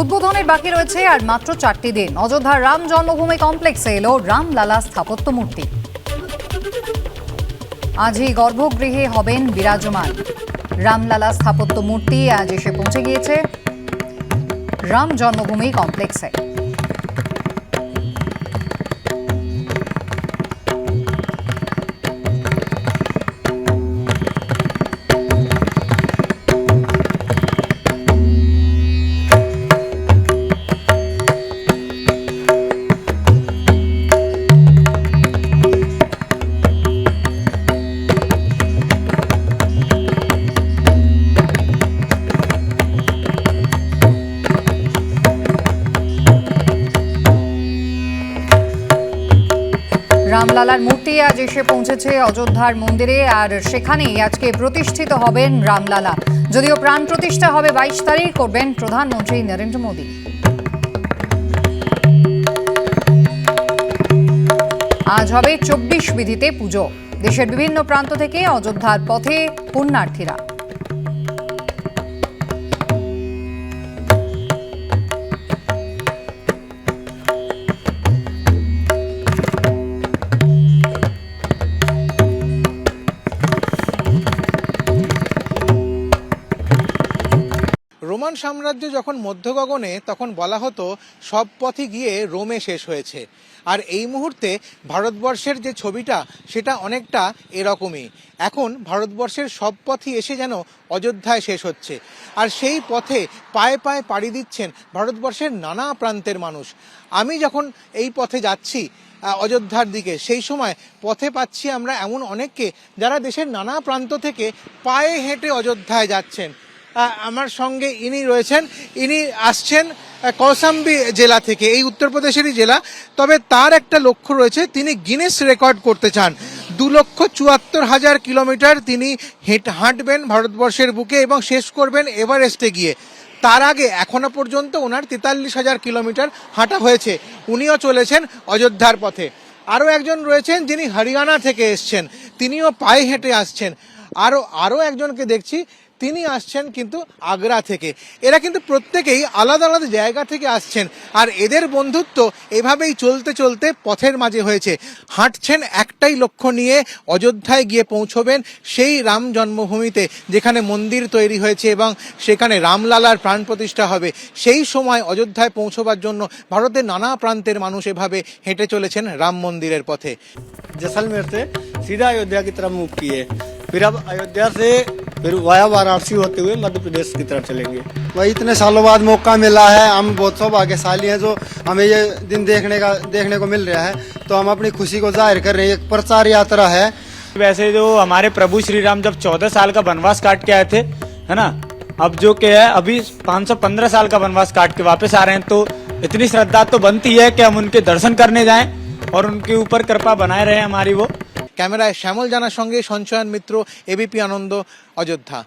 উদ্বোধনের বাকি রয়েছে আর মাত্র চারটি দিন। অযোধ্যার রাম জন্মভূমি কমপ্লেক্সে এলো রামলালা স্থাপত্য মূর্তি। আজই গর্ভগৃহে হবেন বিরাজমান। রামলালা স্থাপত্য মূর্তি আজ এসে পৌঁছে গিয়েছে রাম জন্মভূমি কমপ্লেক্সে। রামলালার মূর্তি আজ এসে পৌঁছেছে অযোধ্যার মন্দিরে, আর সেখানেই আজকে প্রতিষ্ঠিত হবেন রামলালা। যদিও প্রাণ প্রতিষ্ঠা হবে বাইশ তারিখ, করবেন প্রধানমন্ত্রী নরেন্দ্র মোদী। আজ হবে চব্বিশ বিধিতে পুজো। দেশের বিভিন্ন প্রান্ত থেকে অযোধ্যার পথে পুণ্যার্থীরা। রোমান সাম্রাজ্য যখন মধ্য গগনে তখন বলা হতো সব পথই গিয়ে রোমে শেষ হয়েছে। আর এই মুহূর্তে ভারতবর্ষের যে ছবিটা, সেটা অনেকটা এরকমই। এখন ভারতবর্ষের সব পথই এসে যেন অযোধ্যায় শেষ হচ্ছে। আর সেই পথে পায়ে পায়ে পাড়ি দিচ্ছেন ভারতবর্ষের নানা প্রান্তের মানুষ। আমি যখন এই পথে যাচ্ছি অযোধ্যার দিকে, সেই সময় পথে পাচ্ছি আমরা এমন অনেককে যারা দেশের নানা প্রান্ত থেকে পায়ে হেঁটে অযোধ্যায় যাচ্ছেন। আমার সঙ্গে ইনি রয়েছেন। ইনি আসছেন কৌসাম্বি জেলা থেকে, এই উত্তরপ্রদেশেরই জেলা। তবে তার একটা লক্ষ্য রয়েছে, তিনি গিনেস রেকর্ড করতে চান। দু লক্ষ চুয়াত্তর হাজার কিলোমিটার তিনি হেঁট, হাঁটবেন ভারতবর্ষের বুকে এবং শেষ করবেন এভারেস্টে গিয়ে। তার আগে, এখনও পর্যন্ত ওনার তেতাল্লিশ হাজার কিলোমিটার হাঁটা হয়েছে। উনিও চলেছেন অযোধ্যার পথে। আরও একজন রয়েছেন যিনি হরিয়ানা থেকে এসছেন, তিনিও পায়ে হেঁটে আসছেন। আরও আরও একজনকে দেখছি তিনি আসছেন কিন্তু আগ্রা থেকে এরা কিন্তু প্রত্যেকেই আলাদা আলাদা জায়গা থেকে আসছেন আর এদের বন্ধুত্ব এভাবেই চলতে চলতে পথের মাঝে হয়েছে হাঁটছেন একটাই লক্ষ্য নিয়ে অযোধ্যায় গিয়ে পৌঁছবেন সেই রাম জন্মভূমিতে যেখানে মন্দির তৈরি হয়েছে এবং সেখানে রামলালার প্রাণ প্রতিষ্ঠা হবে সেই সময় অযোধ্যায় পৌঁছবার জন্য ভারতের নানা প্রান্তের মানুষ এভাবে হেঁটে চলেছেন রাম মন্দিরের পথে जैसलमेर से सीधा अयोध्या की तरफ मूव किए फिर अब अयोध्या से फिर वाया वाराणसी होते हुए मध्य प्रदेश की तरफ़ चलेंगे। वही इतने सालों बाद मौका मिला है। हम बहुत सौभाग्यशाली हैं जो हमें ये दिन देखने का देखने को मिल रहा है। तो हम अपनी खुशी को ज़ाहिर कर रहे हैं। एक प्रचार यात्रा है। वैसे जो हमारे प्रभु श्री राम जब चौदह साल का वनवास काट के आए थे, है ना? अब जो के है, अभी 515 साल का वनवास काट के वापस आ रहे हैं। तो इतनी श्रद्धा तो बनती है कि हम उनके दर्शन करने जाएँ और उनके ऊपर कृपा बनाए रहे हमारी वो। ক্যামেরায় শ্যামল জানার সঙ্গে সঞ্চয়ন মিত্র এবিপি আনন্দ অযোধ্যা।